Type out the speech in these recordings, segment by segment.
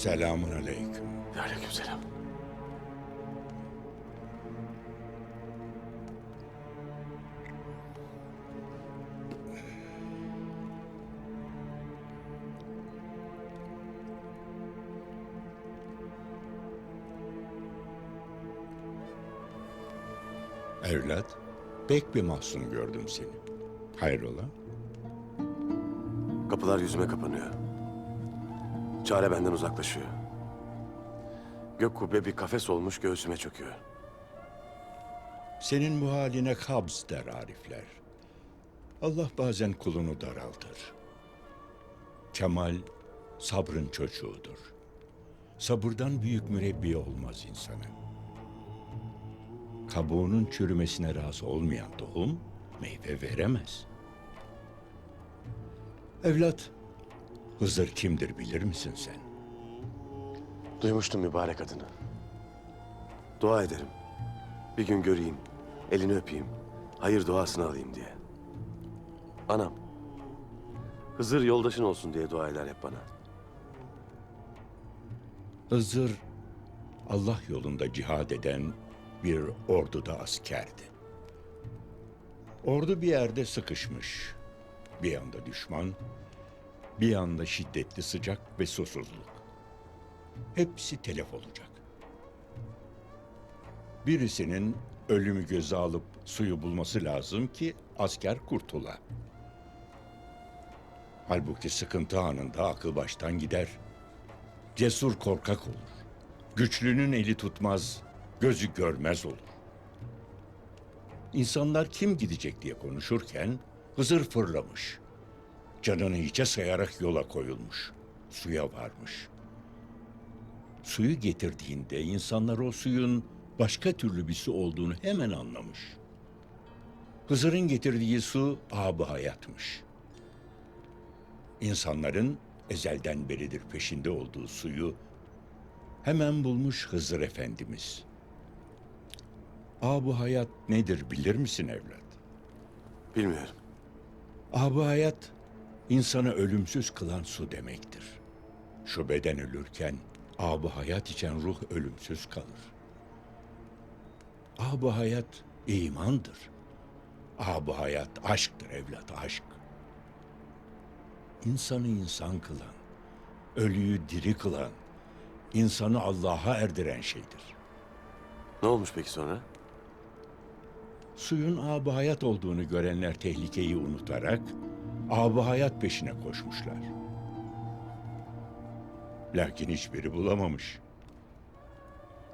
Selamun aleyküm. Aleykümselam. Evlat, pek bir mahzun gördüm seni. Hayrola? Kapılar yüzüme kapanıyor. Çare benden uzaklaşıyor. Gök kubbe bir kafes olmuş göğsüme çöküyor. Senin bu haline kabz der Arifler. Allah bazen kulunu daraltır. Kemal sabrın çocuğudur. Sabırdan büyük mürebbiye olmaz insanın. Kabuğunun çürümesine razı olmayan tohum meyve veremez. Evlat, Hızır kimdir bilir misin sen? Duymuştum mübarek adını. Dua ederim. Bir gün göreyim, elini öpeyim, hayır duasını alayım diye. Anam, Hızır yoldaşın olsun diye dua eder hep bana. Hızır Allah yolunda cihad eden bir orduda askerdi. Ordu bir yerde sıkışmış. Bir yanda düşman, bir yanda şiddetli sıcak ve susuzluk. Hepsi telef olacak. Birisinin ölümü göze alıp suyu bulması lazım ki asker kurtula. Halbuki sıkıntı anında akıl baştan gider. Cesur korkak olur. Güçlünün eli tutmaz, gözü görmez olur. İnsanlar kim gidecek diye konuşurken Hızır fırlamış. Canını hiçe sayarak yola koyulmuş. Suya varmış. Suyu getirdiğinde insanlar o suyun başka türlü bir su olduğunu hemen anlamış. Hızır'ın getirdiği su ab hayatmış. İnsanların ezelden beridir peşinde olduğu suyu hemen bulmuş Hızır Efendimiz. Ab hayat nedir bilir misin evlat? Bilmiyorum. Ab hayat insanı ölümsüz kılan su demektir. Şu beden ölürken ab hayat içen ruh ölümsüz kalır. Ab hayat imandır. Ab hayat aşktır evlat aşk. İnsanı insan kılan, ölüyü diri kılan, insanı Allah'a erdiren şeydir. Ne olmuş peki sonra? Suyun ab hayat olduğunu görenler tehlikeyi unutarak ab hayat peşine koşmuşlar. Lakin hiçbiri bulamamış.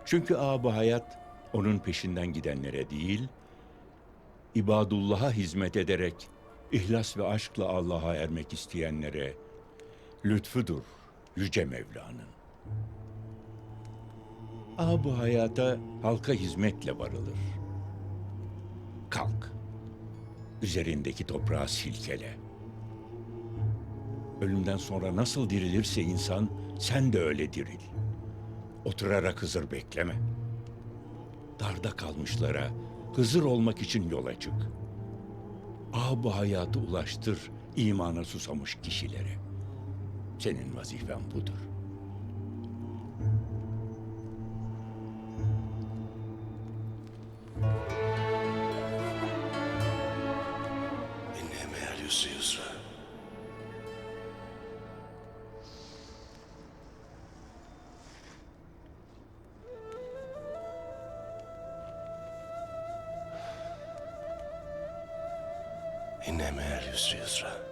Çünkü ab hayat onun peşinden gidenlere değil, ibadullah'a hizmet ederek ihlas ve aşkla Allah'a ermek isteyenlere lütfudur yüce Mevla'nın. Ab hayata halka hizmetle varılır. Kalk. Üzerindeki toprağı silkele. Ölümden sonra nasıl dirilirse insan, sen de öyle diril. Oturarak Hızır bekleme. Darda kalmışlara Hızır olmak için yola çık. Ab hayatı ulaştır imana susamış kişilere. Senin vazifen budur. İnne meğer yusra İnne meğer yusra yusra.